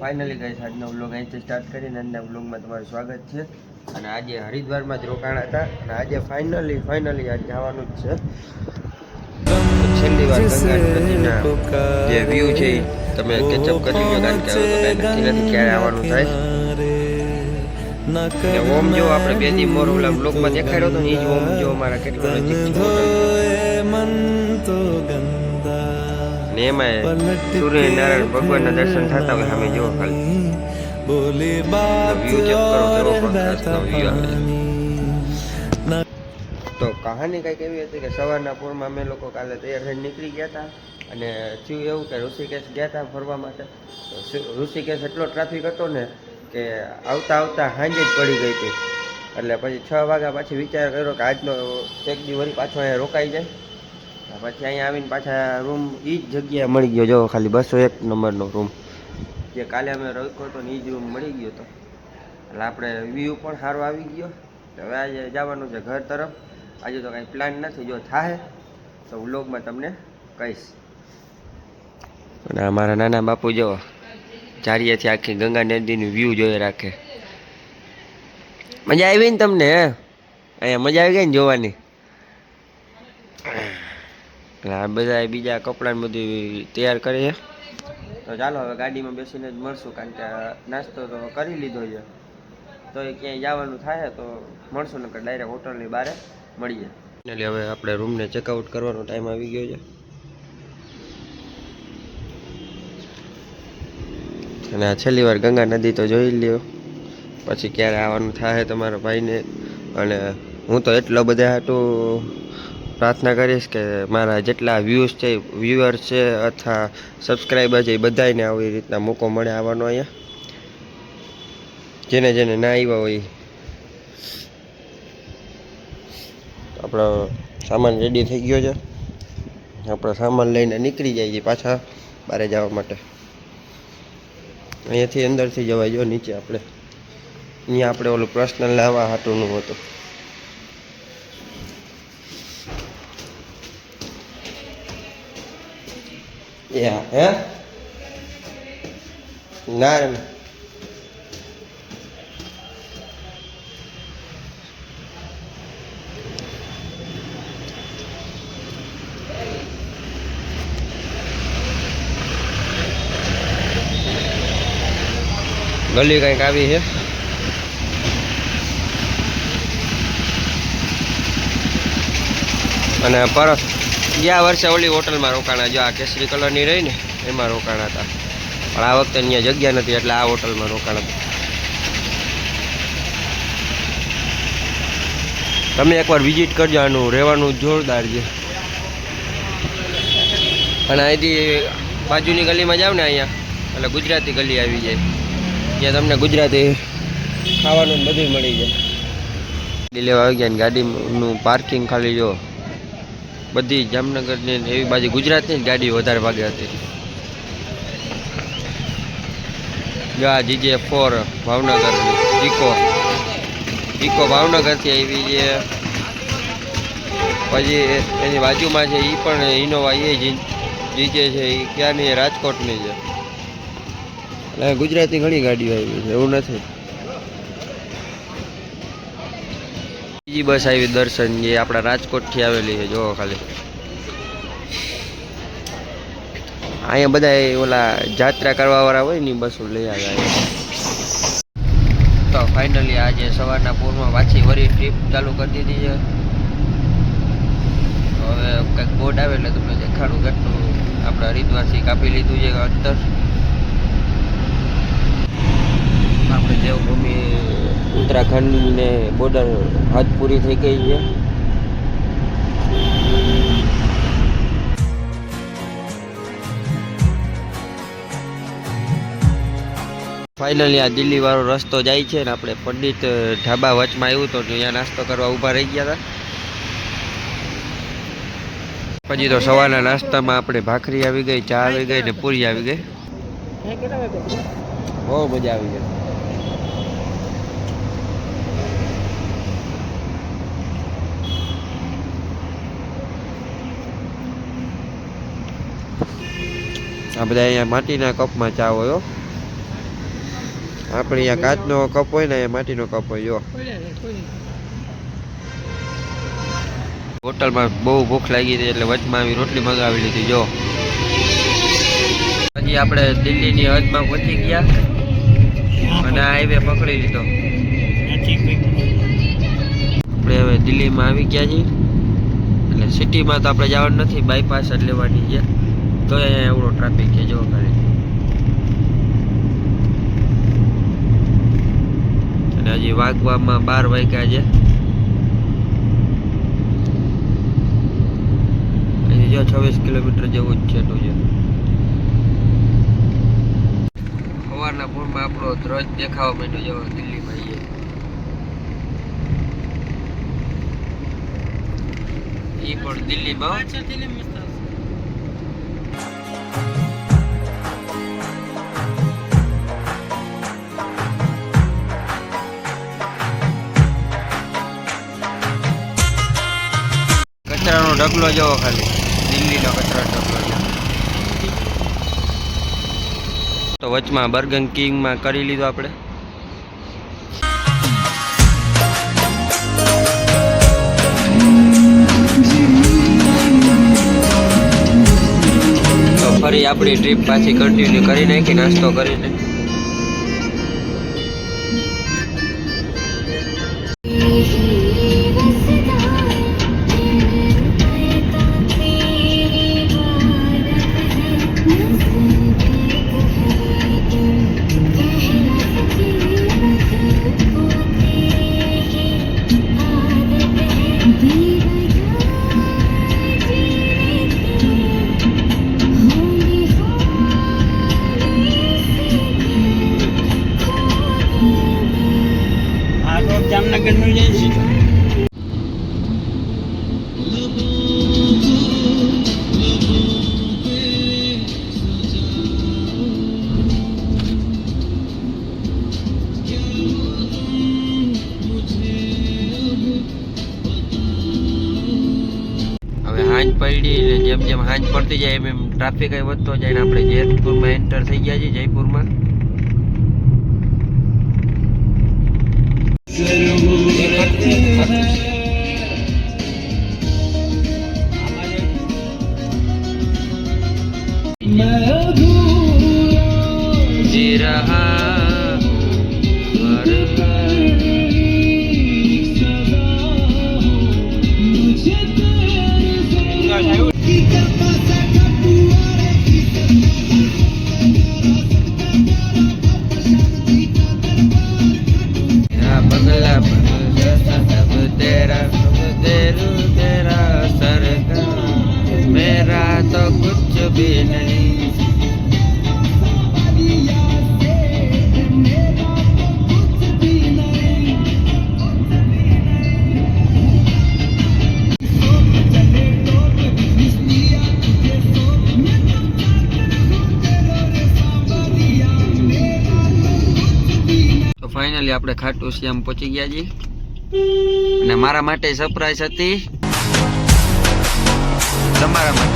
Finally ગઈ આજનો vlog અહીંથી સ્ટાર્ટ કરીને આજના વ્લોગમાં તમારું સ્વાગત છે. અને આજે હરિદ્વારમાં જ રોકાણ હતા. અને આજે ફાઇનલી ફાઇનલી આજે જવાનું જ છે. છેલ્લી વાર ગંગા જે વ્યૂ છે તમે કેચઅપ કરી લો કારણ કે કાંઈ નથી ક્યારે આવવાનું થાય. ઓમ જો આપણે બે દી મોર ઓલા વ્લોગમાં દેખાડ્યો હતો ને એ જ ઓમ જો મારા કેટલો નજીક છે. ને એમાં સૂર્યનારાયણ ભગવાનના દર્શન થતા હોય સામે જુઓ ખાલી. છે તો કહાની કંઈક એવી હતી કે સવારના પૂરમાં અમે લોકો કાલે તૈયાર થઈને નીકળી ગયા હતા અને થયું એવું કે ઋષિકેશ ગયા હતા ફરવા માટે. ઋષિકેશ એટલો ટ્રાફિક હતો ને કે આવતા આવતા સાંજે જ પડી ગઈ હતી. એટલે પછી છ વાગ્યા પછી વિચાર કર્યો કે આજનો એક દિવસ પાછો અહીંયા રોકાઈ જાય. પછી અહીંયા આવીને પાછા રૂમ એ જ જગ્યાએ મળી ગયો. જો, ખાલી બસો એક નંબરનો રૂમ જે કાલે અમે રોક્યો હતો ને એ જ રૂમ મળી ગયો હતો એટલે આપણે વ્યૂ પણ સારો આવી ગયો. હવે આજે જવાનું છે ઘર તરફ. આજે તો કાંઈ પ્લાન નથી. જો થાય તો વ્લોગમાં તમને કહીશ. અને અમારા નાના બાપુ જો, ચારિયાથી આખી ગંગા નદીનું વ્યૂ જોઈ રાખે. મજા આવી ને તમને અહીંયા મજા આવી ગઈ ને જોવાની? એટલે આ બધા બીજા કપડાં બધું તૈયાર કરીએ. તો ચાલો હવે ગાડીમાં બેસીને જ મળશું કારણ કે નાસ્તો તો કરી લીધો છે. તો એ ક્યાંય જવાનું થાય તો મળશું નકર ડાયરેક્ટ હોટલની બહાર મળીએ. એટલે હવે આપણે રૂમને ચેકઆઉટ કરવાનો ટાઈમ આવી ગયો છે. અને આ છેલ્લી વાર ગંગા નદી તો જોઈ લ્યો. પછી ક્યારે આવવાનું થાય તમારા ભાઈને. અને હું તો એટલો બધા હાટું પ્રાર્થના કરીશ કે મારા જેટલા વ્યૂઝ છે વ્યૂઅર્સ છે અથવા સબસ્ક્રાઈબર છે, એ બધાને આવી રીતના મોકો મળે આવવાનો અહીંયા. જેને જેને ના આવ્યા હોય. આપણો સામાન રેડી થઈ ગયો છે. આપણો સામાન લઈને નીકળી જાય છે પાછા બહાર જવા માટે. અહીંયાથી અંદરથી જવાય જો નીચે આપણે. અહીંયા આપણે ઓલું પર્સનલ લાવવા હાટુનું હતું. યા હે ના ના. ગલી કંઈક આવી છે અને પર ગયા વર્ષે ઓલી હોટલમાં રોકાણા, જો આ કેસરી કલરની રહી ને, એમાં રોકાણા હતા. પણ આ વખતે અહીંયા જગ્યા નથી, એટલે આ હોટલમાં રોકાણ હતા. તમે એકવાર વિઝિટ કરજો, આનું રહેવાનું જોરદાર છે. અને અહીંથી બાજુની ગલીમાં જાવ ને અહીંયા, એટલે ગુજરાતી ગલી આવી જાય. ત્યાં તમને ગુજરાતી ખાવાનું બધું મળી જાય. લેવા આવી ગયા ને, ગાડીનું પાર્કિંગ ખાલી જો. બધી જામનગરની એવી બાજુ ગુજરાતની ગાડી વધારે ભાગે હતી. આ જીજે ફોર ભાવનગરની, ઇકો. ઇકો ભાવનગરથી આવી છે. પછી એની બાજુમાં છે એ પણ ઇનોવા એ જીજે છે એ ક્યાંની રાજકોટની છે. એટલે ગુજરાતની ઘણી ગાડીઓ આવી છે, એવું નથી. બીજી બસ આવી દર્શન જે આપણા રાજકોટથી આવેલી છે, જોવો ખાલી. અહીંયા બધા ઓલા જાત્રા કરવા વાળા હોય ને બસો લઈ આવ્યા તો ફાઇનલી આજે સવારના પૂરમાં પાછી વળી ટ્રીપ ચાલુ કરી દીધી છે. હવે કંઈક બોર્ડ આવે એટલે તમને દેખાડું કેટલું આપણે હરિદ્વારથી કાપી લીધું છે અંતર. આપણે દેવભૂમિ ઉત્તરાખંડને બોર્ડર હદ પૂરી થઈ ગઈ છે. ફાઇનલી આ દિલ્હી વાળો રસ્તો જાય છે ને આપણે પંડિત ઢાબા વચમાં આવ્યું તો ત્યાં નાસ્તો કરવા ઊભા રહી ગયા હતા. પછી તો સવારના નાસ્તામાં આપણે ભાખરી આવી ગઈ ચા આવી ગઈ ને પૂરી આવી ગઈ. બહુ મજા આવી ગઈ. આ બધા અહીંયા માટીના કપમાં ચા હોય આપણે અહીંયા કાચનો કપ હોય ને એ માટીનો કપ હોય હોટલમાં બહુ ભૂખ લાગી હતી એટલે વચમાં આવી રોટલી મંગાવી લીધી, જો. હજી આપણે દિલ્હીની હદમાં પહોંચી ગયા અને હાઈવે પકડી લીધો. આપણે હવે દિલ્હીમાં આવી ગયા છીએ. એટલે સિટીમાં તો આપણે જવાનું નથી બાયપાસ જ લેવાની છે. તો અહીંયા એવડો ટ્રાફિક છે, જો ખાલી. અને હજી વાગવામાં બાર વાગ્યા છે. અહીંથી જો છવ્વીસ કિલોમીટર જેવું જ છે ટુ છે. સવારના પૂરમાં આપણો ધ્વજ દેખાવા માંડ્યો જેવો દિલ્હીમાં છે એ પણ દિલ્હીમાં કચરાનો ઢગલો જવો ખાલી. દિલ્હીનો કચરાનો ઢગલો. તો વચમાં બર્ગન કિંગમાં કરી લીધું આપણે. ફરી આપણી ટ્રીપ પાછી કન્ટિન્યુ કરી નાખી, નાસ્તો કરીને. be હાંજ પડી ને જેમ જેમ હાંજ પડતી જાય એમ એમ ટ્રાફિક એ વધતો જાય ને આપણે જયપુરમાં એન્ટર થઈ ગયા છીએ જયપુરમાં. जी ફાઇનલી આપણે ખાટુ શ્યામ પહોંચી ગયા છીએ. અને મારા માટે સરપ્રાઈઝ હતી. તમારા માટે.